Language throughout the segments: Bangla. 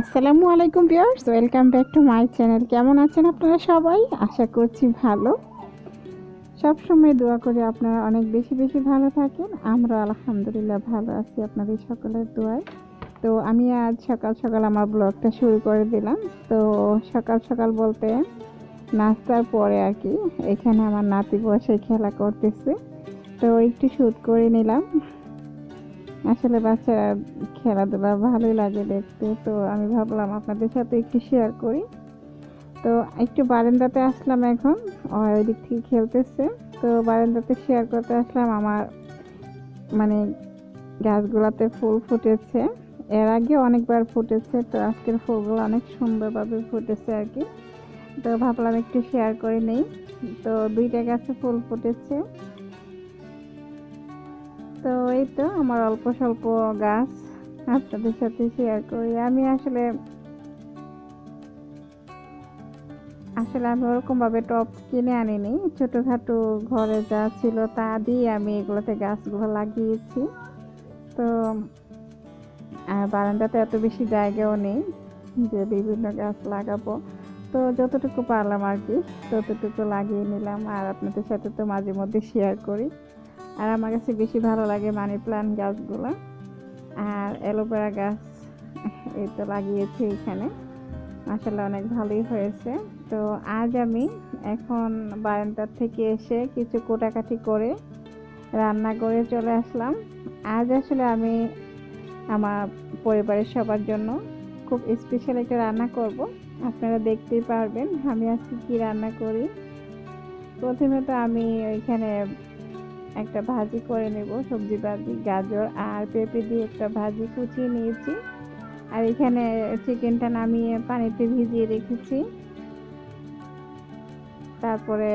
আসসালামু আলাইকুম viewers, welcome back to my channel. কেমন আছেন আপনারা সবাই? আশা করছি ভালো। সব সময় দোয়া করি আপনারা অনেক বেশি বেশি ভালো থাকেন। আমরা আলহামদুলিল্লাহ ভালো আছি আপনাদের সকলের দোয়ায়। তো আমি আজ সকাল সকাল আমার ব্লগটা শুরু করে দিলাম। তো সকাল সকাল বলতে নাস্তার পরে আর কি, এখানে আমার নাতি বসে খেলা করতেছে। তো একটু শ্যুট করে নিলাম। আসলে বাচ্চারা খেলাধুলা ভালোই লাগে দেখতে, তো আমি ভাবলাম আপনাদের সাথে একটু শেয়ার করি। তো একটু বারান্দাতে আসলাম এখন ওই দিক থেকে খেলতেছে। তো বারান্দাতে শেয়ার করতে আসলাম আমার মানে গাছগুলোতে ফুল ফুটেছে। এর আগে অনেকবার ফুটেছে, তো আজকের ফুলগুলো অনেক সুন্দরভাবে ফুটেছে আর কি। তো ভাবলাম একটু শেয়ার করে নেই। তো দুইটা গাছে ফুল ফুটেছে। তো এই তো আমার অল্প স্বল্প গাছ আপনাদের সাথে শেয়ার করি। আমি আসলে আসলে আমি ওরকম ভাবে টপ কিনে আনিনি। ছোটোখাটো ঘরে যা ছিল তা দিয়ে আমি এগুলোতে গাছগুলো লাগিয়েছি। তো, আর বারান্দাতে এত বেশি জায়গাও নেই যে বিভিন্ন গাছ লাগাবো। তো যতটুকু পারলাম আর কি, ততটুকু লাগিয়ে নিলাম। আর আপনাদের সাথে তো মাঝে মধ্যে শেয়ার করি। আর আমার কাছে বেশি ভালো লাগে মানি প্লান্ট গাছগুলো। আর অ্যালোভেরা গাছ এই তো লাগিয়েছি এখানে। আসলে অনেক ভালোই হয়েছে। তো আজ আমি এখন বারান্দার থেকে এসে কিছু কোটাকাটি করে রান্না করে চলে আসলাম। আজ আসলে আমি আমার পরিবারের সবার জন্য খুব স্পেশাল একটা রান্না করব। আপনারা দেখতেই পারবেন আমি আজকে কি রান্না করি। প্রথমে তো আমি ওইখানে একটা ভাজি করে নেব, সবজি ভাজি, গাজর আর পেঁপে দিয়ে একটা ভাজি কুচিয়ে নিয়েছি। আর এখানে চিকেনটা নামিয়ে পানিতে ভিজিয়ে রেখেছি। তারপরে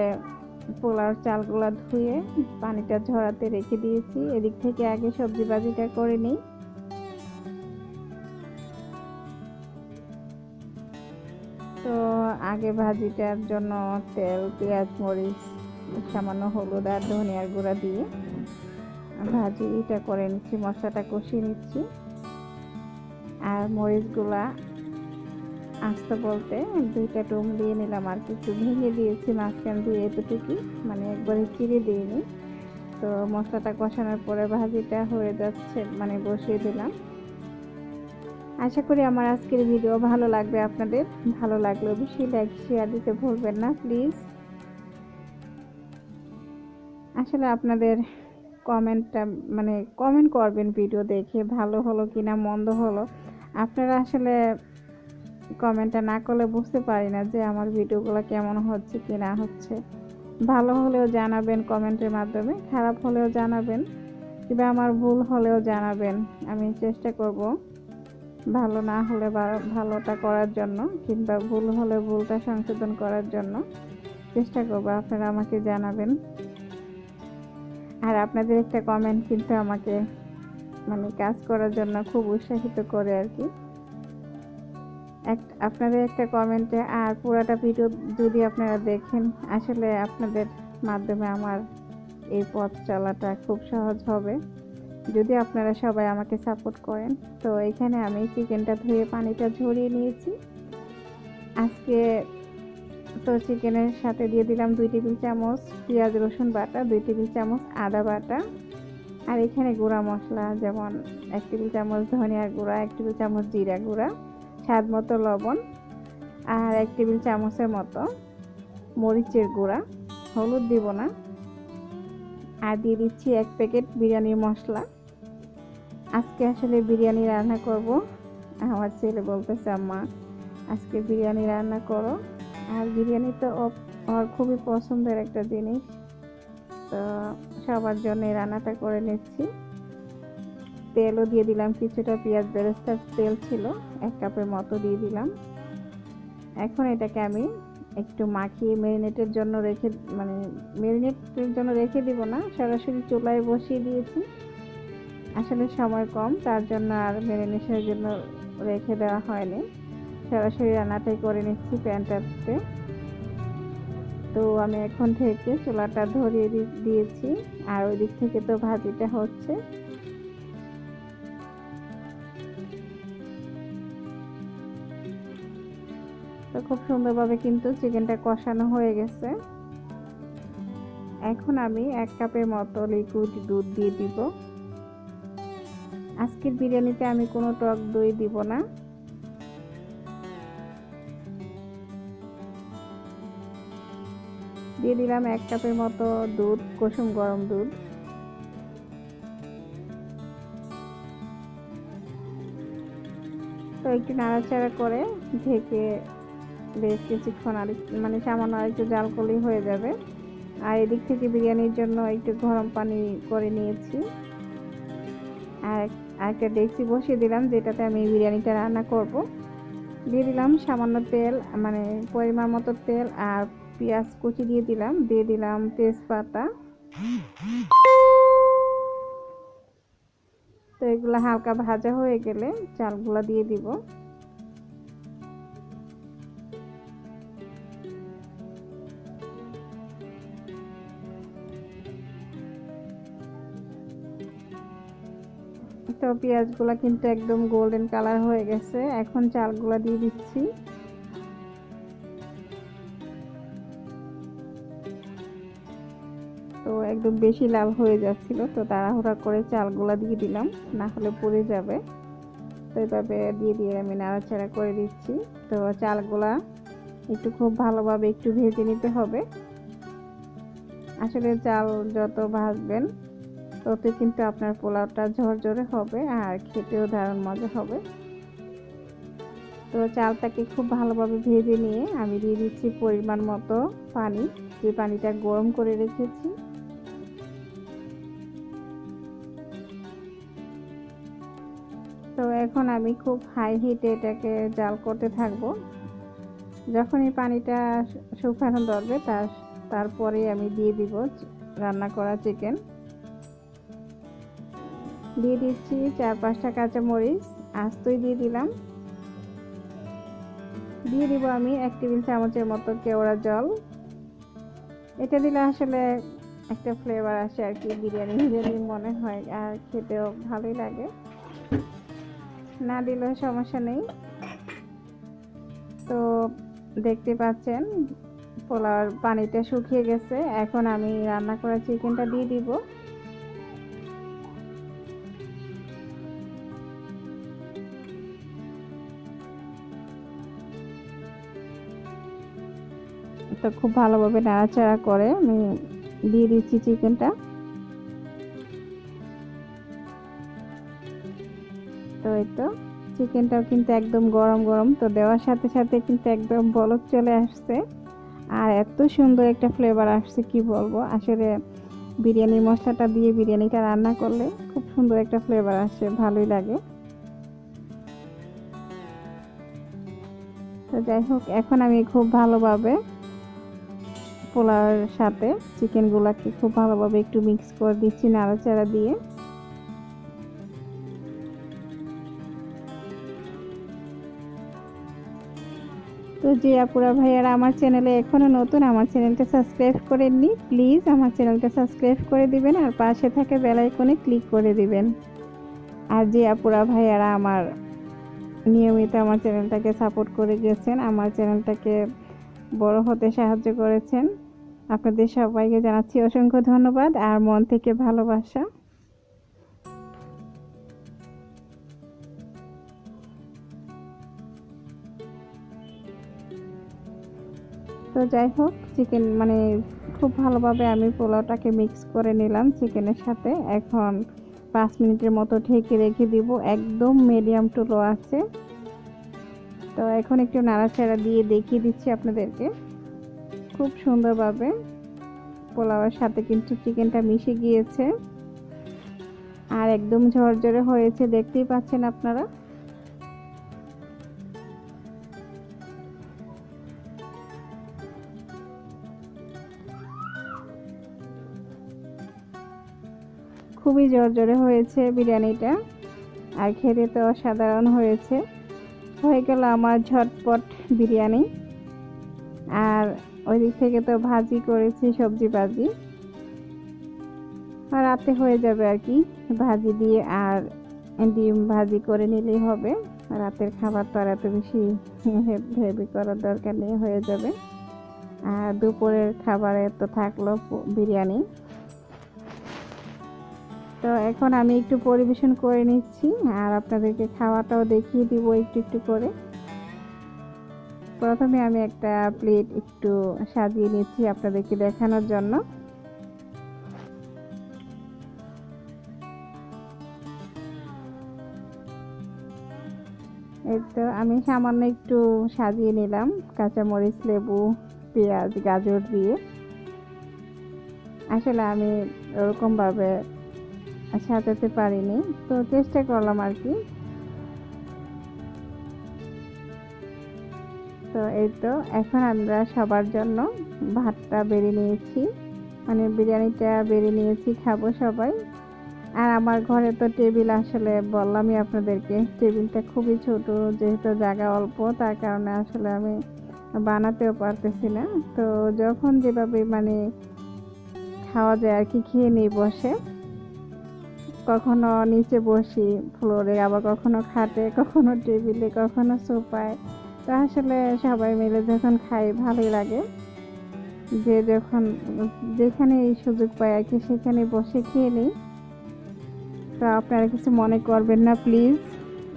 পোলার চালগুলো ধুয়ে পানিটা ঝরাতে রেখে দিয়েছি। এদিক থেকে আগে সবজি ভাজিটা করে নিই। তো আগে ভাজিটার জন্য তেল, পেঁয়াজ, মরিচ সামান্য হলুদ আর ধনিয়ার গুঁড়া দিয়ে ভাজি এটা করে নিচ্ছি, মশলাটা কষিয়ে নিচ্ছি। আর মরিচগুলা আস্তে বলতে দুইটা টুম দিয়ে নিলাম আর কিছু ভেঙে দিয়েছি মাঝখান দিয়ে এতটুকু মানে একবারে চিড়ে দিইনি। তো মশলাটা কষানোর পরে ভাজিটা হয়ে যাচ্ছে মানে বসিয়ে দিলাম। আশা করি আমার আজকের ভিডিও ভালো লাগবে আপনাদের, ভালো লাগলে অবশ্যই লাইক শেয়ার দিতে ভুলবেন না প্লিজ আসলে আপনাদের কমেন্টটা মানে কমেন্ট করবেন ভিডিও দেখে, ভালো হলো কি না মন্দ হলো। আপনারা আসলে কমেন্টটা না করলে বুঝতে পারি না যে আমার ভিডিওগুলো কেমন হচ্ছে কি না হচ্ছে। ভালো হলেও জানাবেন কমেন্টের মাধ্যমে, খারাপ হলেও জানাবেন, কিংবা আমার ভুল হলেও জানাবেন। আমি চেষ্টা করব ভালো না হলে ভালোটা করার জন্য, কিংবা ভুল হলে ভুলটা সংশোধন করার জন্য। চেষ্টা করব আপনারা আমাকে জানাবেন। আর আপনাদের একটা কমেন্ট কিন্তু আমাকে মানে কাজ করার জন্য খুব উৎসাহিত করে আর কি। এক, আপনাদের একটা কমেন্টে আর পুরাটা ভিডিও যদি আপনারা দেখেন, আসলে আপনাদের মাধ্যমে আমার এই পথ চলাটা খুব সহজ হবে। যদি আপনারা সবাই আমাকে সাপোর্ট করেন, তো এখানে আমি চিকেনটা ধুয়ে পানিটা ঝরিয়ে নিয়েছি। আজকে তো চিকেনের সাথে দিয়ে দিলাম দুই টেবিল চামচ পেঁয়াজ, রসুন বাটা, দুই টেবিল চামচ আদা বাটা। আর এখানে গুঁড়া মশলা, যেমন এক টেবিল চামচ ধনিয়া গুঁড়া, এক টেবিল চামচ জিরা গুঁড়া, স্বাদ মতো লবণ, আর এক টেবিল চামচের মতো মরিচের গুঁড়া। হলুদ দিব না। আর দিয়ে দিচ্ছি এক প্যাকেট বিরিয়ানির মশলা। আজকে আসলে বিরিয়ানি রান্না করব। আমার ছেলে বলতেছে, আম্মা, আজকে বিরিয়ানি রান্না করো। আর বিরিয়ানি তো ওর খুবই পছন্দের একটা জিনিস। তো সবার জন্য রান্নাটা করে নিচ্ছি। তেলও দিয়ে দিলাম, কিছুটা পেঁয়াজ বেরেস্তার তেল ছিল, এক কাপের মতো দিয়ে দিলাম। এখন এটাকে আমি একটু মাখিয়ে মেরিনেটের জন্য রেখে মানে মেরিনেটের জন্য রেখে দিব না, সরাসরি চুলায় বসিয়ে দিয়েছি। আসলে সময় কম, তার জন্য আর মেরিনেশনের জন্য রেখে দেওয়া হয়নি। সরাসরি রান্নাটাই করে নিচ্ছি প্যানটাতে তো আমি এখন থেকে চুলাটা ধরিয়ে দিয়েছি, আর ওই দিক থেকে তো ভাজিটা হচ্ছে। তো খুব সুন্দরভাবে কিন্তু চিকেনটা কষানো হয়ে গেছে। এখন আমি এক কাপের মতো লিকুইড দুধ দিয়ে দিব। আজকের বিরিয়ানিতে আমি কোনো টক দই দিব না। দিয়ে দিলাম এক কাপের মতো দুধ, কুসুম গরম দুধ। তো একটু নাড়াচাড়া করে ঢেকে বেশ কিছুক্ষণ আর মানে সামান্য আর একটু জাল করলেই হয়ে যাবে। আর এদিক থেকে বিরিয়ানির জন্য একটু গরম পানি করে নিয়েছি। আর একটা ডেকচি বসিয়ে দিলাম যেটাতে আমি বিরিয়ানিটা রান্না করব। দিয়ে দিলাম সামান্য তেল মানে পরিমাণ মতো তেল আর পেঁয়াজ কুচি দিয়ে দিলাম দিয়ে দিলাম তেজপাতা। তো এগুলো হালকা ভাজা হয়ে গেলে চালগুলো দিয়ে দিব। তো পেঁয়াজগুলো কিন্তু একদম গোল্ডেন কালার হয়ে গেছে। এখন চালগুলো দিয়ে দিচ্ছি। তো একদম বেশি লাল হয়ে যাচ্ছিল, তো তাড়াহুড়া করে চালগুলো দিয়ে দিলাম, না হলে পুড়ে যাবে। তো এভাবে দিয়ে দিয়ে আমি নাড়াচাড়া করে দিচ্ছি। তো চালগুলা একটু খুব ভালোভাবে একটু ভেজে নিতে হবে। আসলে চাল যত ভাজবেন, তত কিন্তু আপনার পোলাওটা ঝরঝরে হবে আর খেতেও দারুণ মজা হবে। তো চালটাকে খুব ভালোভাবে ভেজে নিয়ে আমি দিয়ে দিচ্ছি পরিমাণ মতো পানি। যে পানিটা গরম করে রেখেছি এখন আমি খুব হাই হিটে এটাকে জাল করতে থাকব। যখনই পানিটা শুকানো ধরবে তার তারপরে আমি দিয়ে দিব রান্না করা চিকেন দিয়ে দিচ্ছি চার পাঁচটা কাঁচামরিচ, আস্তই দিয়ে দিলাম। দিয়ে দিব আমি এক টেবিল চামচের মতো কেওড়া জল। এটা দিলে আসলে একটা ফ্লেভার আসে আর কি বিরিয়ানি বিরিয়ানি মনে হয়, আর খেতেও ভালোই লাগে। না দিলেও সমস্যা নেই। তো দেখতে পাচ্ছেন, পোলাওর পানিটা শুকিয়ে গেছে। এখন আমি রান্না করা চিকেনটা দিয়ে দিব। তো খুব ভালোভাবে নাড়াচাড়া করে আমি দিয়ে দিচ্ছি চিকেনটা। তো এই তো চিকেনটাও কিন্তু একদম গরম গরম, তো দেওয়ার সাথে সাথে কিন্তু একদম বলক চলে আসছে। আর এত সুন্দর একটা ফ্লেভার আসছে, কি বলব? আসলে বিরিয়ানির মশলাটা দিয়ে বিরিয়ানিটা রান্না করলে খুব সুন্দর একটা ফ্লেভার আসে, ভালোই লাগে। তো যাই হোক, এখন আমি খুব ভালোভাবে পোলাওয়ের সাথে চিকেনগুলোকে খুব ভালোভাবে একটু মিক্স করে দিচ্ছি, নাড়াচাড়া দিয়ে। যে আপুরা ভাইয়ারা আমার চ্যানেলে এখনও নতুন, আমার চ্যানেলটা সাবস্ক্রাইব করেননি, প্লিজ আমার চ্যানেলটা সাবস্ক্রাইব করে দিবেন আর পাশে থাকে বেল আইকনে ক্লিক করে দিবেন। আর যে আপুরা ভাইয়ারা আমার নিয়মিত আমার চ্যানেলটাকে সাপোর্ট করে গেছেন, আমার চ্যানেলটাকে বড় হতে সাহায্য করেছেন, আপনাদের সবাইকে জানাচ্ছি অসংখ্য ধন্যবাদ আর মন থেকে ভালোবাসা। তো যাই হোক চিকেন মানে খুব ভালোভাবে আমি পোলাওটাকে মিক্স করে নিলাম চিকেনের সাথে। এখন পাঁচ মিনিটের মতো ঢেকে রেখে দিব, একদম মিডিয়াম টু লো আছে। তো এখন একটু নাড়াচাড়া দিয়ে দেখিয়ে দিচ্ছি আপনাদেরকে। খুব সুন্দরভাবে পোলাওয়ের সাথে কিন্তু চিকেনটা মিশে গিয়েছে। আর একদম ঝরঝরে হয়েছে, দেখতেই পাচ্ছেন আপনারা। খুবই জোরে হয়েছে বিরিয়ানিটা। আর খেতে তো অসাধারণ হয়েছে। হয়ে গেল আমার ঝটপট বিরিয়ানি। আর ওই দিক থেকে তো ভাজি করেছি সবজি ভাজি। আর রাতে হয়ে যাবে আর কি, ভাজি দিয়ে আর ডিম ভাজি করে নিলেই হবে। রাতের খাবার তো আর এত বেশি হেভি করার দরকার নেই, হয়ে যাবে। আর দুপুরের খাবারে তো থাকল বিরিয়ানি। তো এখন আমি একটু পরিবেশন করে নিচ্ছি, আর আপনাদেরকে খাওয়াটাও দেখিয়ে দিব একটু একটু করে। প্রথমে আমি একটা প্লেট একটু সাজিয়ে নিচ্ছি আপনাদেরকে দেখানোর জন্য। এই তো আমি সামান্য একটু সাজিয়ে নিলাম, কাঁচামরিচ, লেবু, পেঁয়াজ, গাজর দিয়ে। আসলে আমি ওরকমভাবে সাজাতে পারিনি। তো চেষ্টা করলাম আর কি। তো এই তো, এখন আমরা সবার জন্য ভাতটা বেড়ে নিয়েছি। মানে বিরিয়ানিটা বেড়ে নিয়েছি, খাব সবাই। আর আমার ঘরে তো টেবিল আসলে বললামই আপনাদেরকে, টেবিলটা খুবই ছোট, যেহেতু জায়গা অল্প, তার কারণে আসলে আমি বানাতেও পারতেছি না। তো যখন যেভাবে মানে খাওয়া যায় আর কি, খেয়ে নিই বসে। কখনো নিচে বসি, ফ্লোরে, আবার কখনো খাটে, কখনো টেবিলে, কখনো সোফায়। তো আসলে সবাই মিলে যখন খাই, ভালোই লাগে। যে যখন, যেখানে এই সুযোগ পাই আর কি, সেখানে বসে খেয়ে নিই। তো আপনারা কিছু মনে করবেন না, প্লিজ।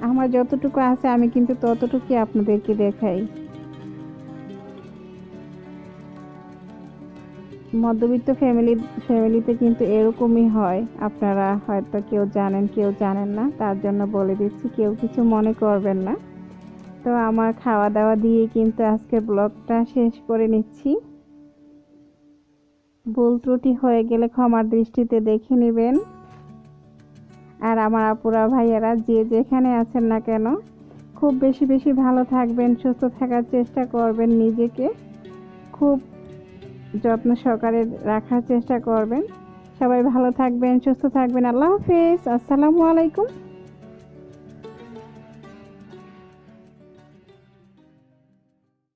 আমার যতটুকু আছে, আমি কিন্তু ততটুকুই আপনাদেরকে দেখাই। মধ্যবিত্ত ফ্যামিলি ফ্যামিলিতে কিন্তু এরকমই হয়। আপনারা হয়তো কেউ জানেন কেউ জানেন না। তার জন্য বলে দিচ্ছি, কেউ কিছু মনে করবেন না। তো আমার খাওয়া দাওয়া দিয়ে কিন্তু আজকে ব্লগটা শেষ করে নিচ্ছি। ভুল ত্রুটি হয়ে গেলে ক্ষমার দৃষ্টিতে দেখে নেবেন। আর আমার আপুরা, ভাইয়ারা, যে যেখানে আছেন না কেন, খুব বেশি বেশি ভালো থাকবেন, সুস্থ থাকার চেষ্টা করবেন নিজেকে। খুব যত্ন সহকারে রাখার চেষ্টা করবেন। সবাই ভালো থাকবেন সুস্থ থাকবেন। আল্লাহ হাফিজ। আসসালামু আলাইকুম।